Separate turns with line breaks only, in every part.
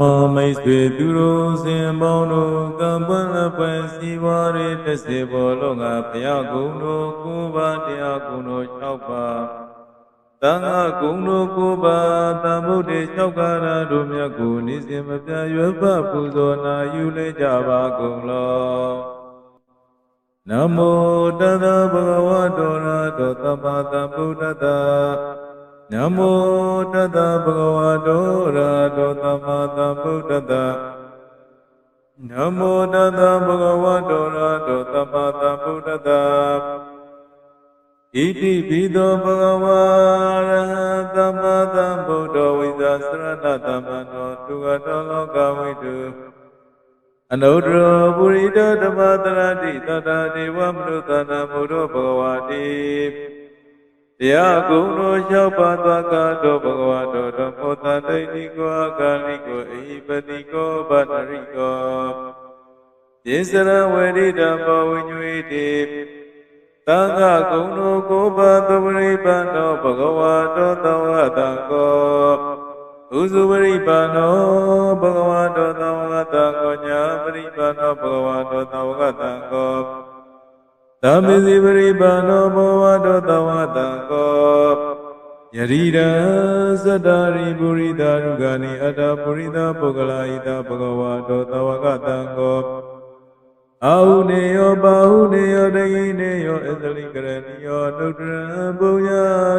မောမိတ်ဆွေသူတို့စဉ်ပေါင်းတို့ကံပွင့်အပွဲစီဝါရီတစ်စေဘောလုံးကဘုရားကုံတို့ကိုးပါးတရားကုံတို့၆ပါးသံဃာကုံတို့ကိုးပါးတမ္ဗုဒ္ဓေ၆ကာရတို့မြတ်ကိုနေ့စဉ်မပြတ်ရွယ်ပပူဇော်နာယူလေကြပါကုန်လောနမောတတဗုဒ္ဓဝါတောရတောသမ္မာသမ္ဗုဒ္ဓတ္တ နမောတတဗုဒ္ဓဝါတောရာတောသမ္မာသမ္ဗုဒ္ဓတ္တနမောတတဗုဒ္ဓဝါတောရာတောသမ္မာသမ္ဗုဒ္ဓတ္တဣတိပိသောဘဂဝါရဟံသမ္မာသမ္ဗုဒ္ဓဝိဇာစရဏသမ္မနောသူကတောလောကဝိတုအနုတ္တရပုရိတဓမ္မတရတိတတဒေဝမနုဿနာမုဒ္ဓဘဂဝါတိ တရားကုံတို့လျှောက်ပါသွားကားတော်ဘဂဝါတော်ဓမ္မောတတိတိကောအကာလိကိုအဟိပတိကောဗတရိကောယေစရဝေရိဓမ္မဝိညွေတိသံဃာကုံတို့ကိုပါသဝရိပန္နောဘဂဝါတော်သဝတံကောဥစုဝရိပန္နောဘဂဝါတော်သဝတံကောညာပရိပန္နောဘဂဝါတော်သဝတံကော သမဇိပရိပါဏောဘောဝတောတဝတံကောယရိဒံသတ္တရိပုရိသရုဂာနိအတ္တပုရိသပုဂ္ဂလာဣတဘဂဝါတောတဝကတံကောအာဟုနေယောပါဟုနေယောတယိနေယောအသလိကရဏီယောနုတ္တရံဘုံယ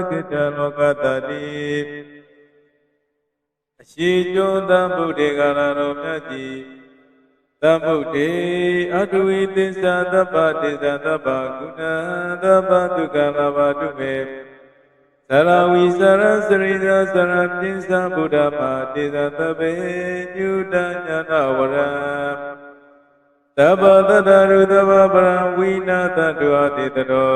ကိတလောကတတိအရှိကျွန်းသံဗုဒ္ဓေကာလတော်မြတ်ကြီး သမုဒ္ဒေအတုဝိသစ္စာသဗ္ဗတိသသဗ္ဗကုဏသဗ္ဗဒုက္ခလဘာတုမေသရဝိစရစရိဒသရပိစ္ဆဗုဒ္ဓမာတိသသဗ္ဗေညုတညာနဝရံသဗ္ဗတတရုသဗ္ဗပရံဝိနာတတုအတိတရော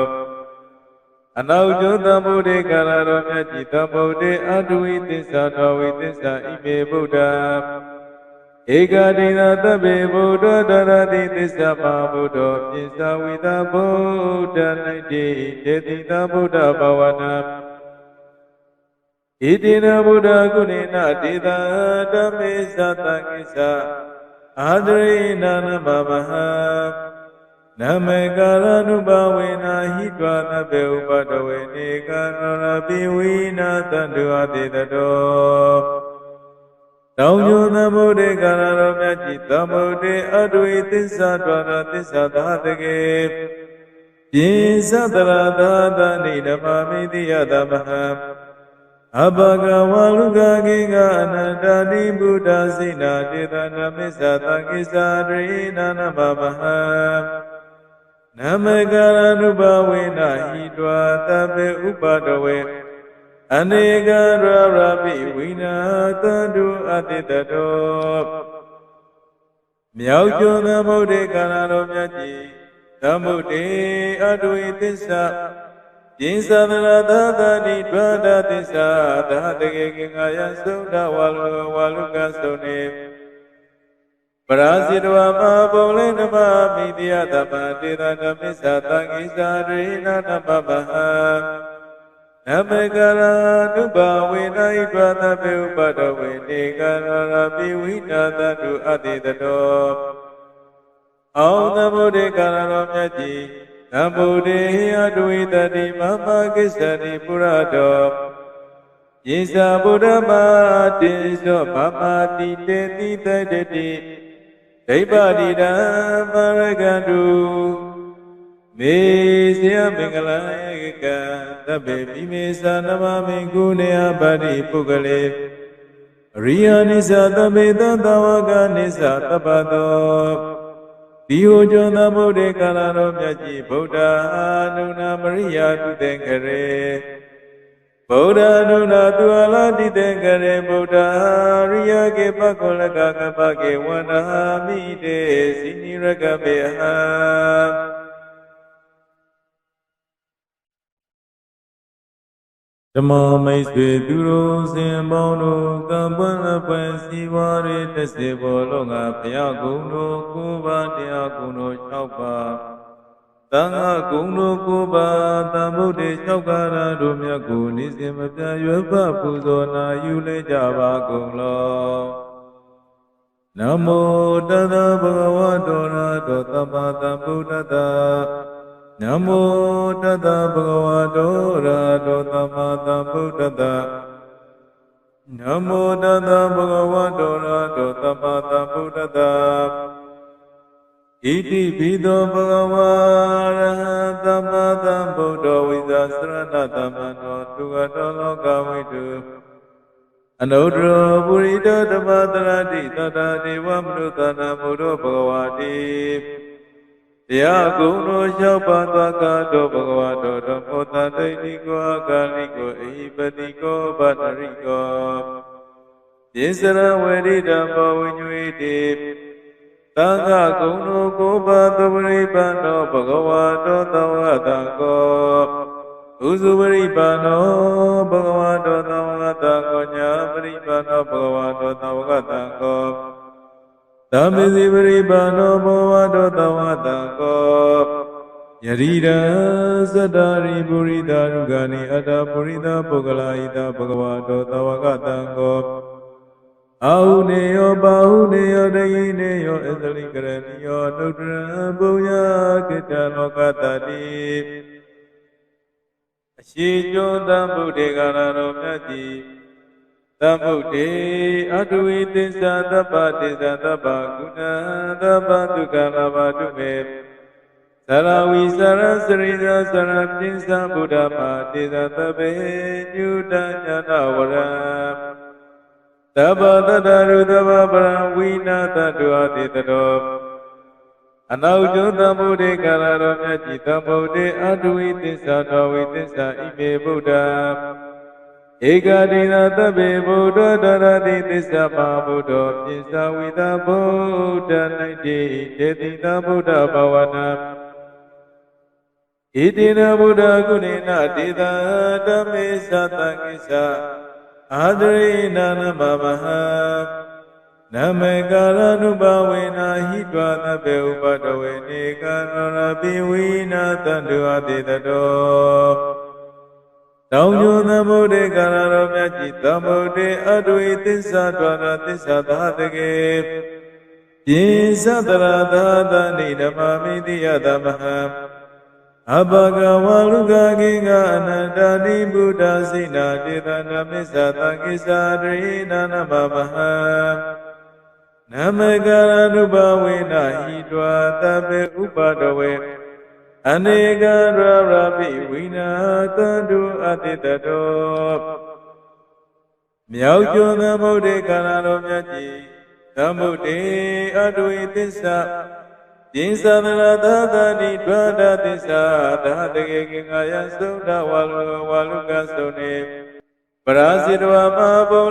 အနောက်ကျောသမုဒ္ဒေကာလတော်မြတ်ကြီးသမုဒ္ဒေအတုဝိသစ္စာတော်ဝိသစ္စာဣမေဗုဒ္ဓံ ဧကတိနာတဗ္ဗေဗုဒ္ဓတရတိသစ္စာမဗုဒ္ဓောပိစ္ဆဝိသဗုဒ္ဓနိတိတေတိတဗုဒ္ဓဘာဝနာဣတိနဗုဒ္ဓကုဏေနတေတဓမ္မေသတံကိစ္စအာဒရိနာနမမဟနမေကာရနုဘဝေနာဟိတွာနဘေဥပတဝေနေကနောရပိဝိနာတန္တုအတိတတော တောင်ကျော်သမုဒ္ဒေကာရတော်မြတ်ကြီးသမုဒ္ဒေအတုဝိသစ္စာတော်ရသစ္စာသာတကေပိသတရသာသနိဓမ္မမိတိယသမဟံအဘဂဝလူကကိကအနန္တတိဗုဒ္ဓစိနာတေသနမစ္ဆာတကိစ္ဆာဒရိနာနမမဟံနမကာရနုဘဝေနဟိတွာတပေဥပဒဝေ အနေကရရပိဝိနာတတုအတိတတောမြောက်ကျော်သမုဒ္ဒေကာရတော်မြတ်ကြီးသမုဒ္ဒေအတုဝိသစ္စာပြင်းသဗရသာသတိဒွါဒသစ္စာသာတကေကင်္ဂယသုဒ္ဓဝါလူဝါလူကသုနေပရာဇိတဝမဘုံလေနမမိတိယတပတေတနမစ္ဆာတံကိစ္ဆာရိနာနပပဟံ နမေကရာနုဘဝေနိဒဝသပေဥပဒဝေနေကရာရပိဝိနာတတုအတိတတောအောင်သမုဒ္ဒေကာရတော်မြတ်ကြီးနဗုဒ္ဓေအတဝိတတိမမကိစ္ဆတိပုရတောယေဇာဗုဒ္ဓမာတေသောဗမာတိတေတိတတတိဒိဗ္ဗတိတံမရကတု မေဇယမင်္ဂလာယကသဗ္ဗေပိမေသာနမမေကုနေယပါတိပုဂ္ဂလေအရိယာနိသသဗ္ဗေသတဝကနိသတပ္ပတောဒီဟောကျော်သမုဒ္ဒေကာလတော်မြတ်ကြီးဗုဒ္ဓအာနုနာမရိယာတုတေကရေဗုဒ္ဓနုနာသူအလာတိတေကရေဗုဒ္ဓရိယကေပက္ခလကကပကေဝန္ဒာမိတေစိနိရကပေဟံ ဓမ္မမိတ်ဆွေသူတို့စဉ်ပေါင်းတို့ကံပွင့်အပွဲစီဝါရီတစ်စေဘောလုံးကဘုရားကုံတို့ကိုးပါးတရားကုံတို့၆ပါးသံဃာကုံတို့ကိုးပါးတမ္ဗုဒ္ဓေ၆ကာရတို့မြတ်ကိုနေ့စဉ်မပြတ်ရွယ်ပပူဇော်နာယူလေကြပါကုန်လောနမောတတဗုဒ္ဓဝတ္တောရတောသမ္မာသမ္ဗုဒ္ဓတ္တ နမောတတဗုဒ္ဓဝတ္တောရတောသမ္မာသမ္ဗုဒ္ဓတ္တနမောတတဗုဒ္ဓဝတ္တောရတောသမ္မာသမ္ဗုဒ္ဓတ္တဣတိပိသောဘဂဝါရဟံသမ္မာသမ္ဗုဒ္ဓဝိဇာစရဏသမ္မနောသူကတောလောကဝိတုအနုတ္တရပုရိတဓမ္မတရတိတတဒေဝမနုဿာနာမုရောဘဂဝါတိ တရားကုံတို့လျှောက်ပါသွားကတောဘဂဝါတောဓမ္မောတတိတိကောအကာလိကိုအဟိပတိကောဗတ္တရိကောပိစရဝေရိဓမ္မောဝိညွေတိသံဃာကုံတို့ကိုပါသဝရိပန္နောဘဂဝါတောသဝတံကောဥစုပရိပန္နောဘဂဝါတောသဝတံကောညာပရိပန္နောဘဂဝါတောသဝတံကော သမ္မေစီပရိပန္နောဘဂဝါတောသဝတံကောယရိဒံသတ္တရိပုရိသရုဂာနိအတ္တပုရိသပုဂ္ဂလာဣတဘဂဝါတောသဝကတံကောအာဟုနေယောပါဟုနေယောတယိနေယောအသလိကရဏီယောနုတ္တရံဘုံညာကိတလောကတတိအရှိကျွန်းတံဗုဒ္ဓေကာရတော်မြတ်ကြီး တံဗုဒ္ဓေအတုဝိသစ္စာတပ္ပတိစ္ဆာတပ္ပကုဏတပ္ပဒုက္ခလာဘတုမေသရဝိသရစရိယသရပိစ္ဆာဗုဒ္ဓမာတေသတပေညုတညာနဝရံတပ္ပတတရုတပ္ပပရံဝိနာတတုအတိတတောအနောက်ကျွန်းသမ္ဗုဒ္ဓေကာလတော်မြတ်ကြီးသမ္ဗုဒ္ဓေအတုဝိသစ္စာတော်ဝိသစ္စာဣမေဗုဒ္ဓံ ဧကတိနာတဗ္ဗေဗုဒ္ဓတရတိသစ္စာမဗုဒ္ဓပိစ္ဆဝိသဗုဒ္ဓနိုင်တိတေတိသာဗုဒ္ဓဘာဝနာဣတိနဗုဒ္ဓကုဏေနတေတဓမ္မေသတံကိစ္စအာဒရိနာနမမဟနမေကာရနုဘဝေနာဟိတွာသဗ္ဗေဥပတဝေနေကနောရပိဝိနာတန္တုအတိတတော တောင်ညိုသမုဒ္ဒေကာရတော်မြတ်ကြီးသမုဒ္ဒေအတ္တဝိသစ္စာတွာရသစ္စာသာတကေပိသတရသာသနိဓမ္မမိတိယသမဟံအဘဂဝလူကကိကအနန္တတိဗုဒ္ဓစိနာတေသနာမစ္ဆာတံကိစ္ဆာဒရိနာနမမဟံနမကရနုဘဝေနဟိတွာတပေဥပဒဝေ အနေကရရပိဝိနာတတုအတိတတောမြောက်ကျော်သမုဒ္ဒေကာရတော်မြတ်ကြီးသမုဒ္ဒေအတ္တဝိသစ္စာပိသဗရသာသတိဒွါဒသစ္စာသာတကေကင်္ဂယသုဒ္ဓဝါလူဝါလူကသုနေပရာဇိတဝမဘုံ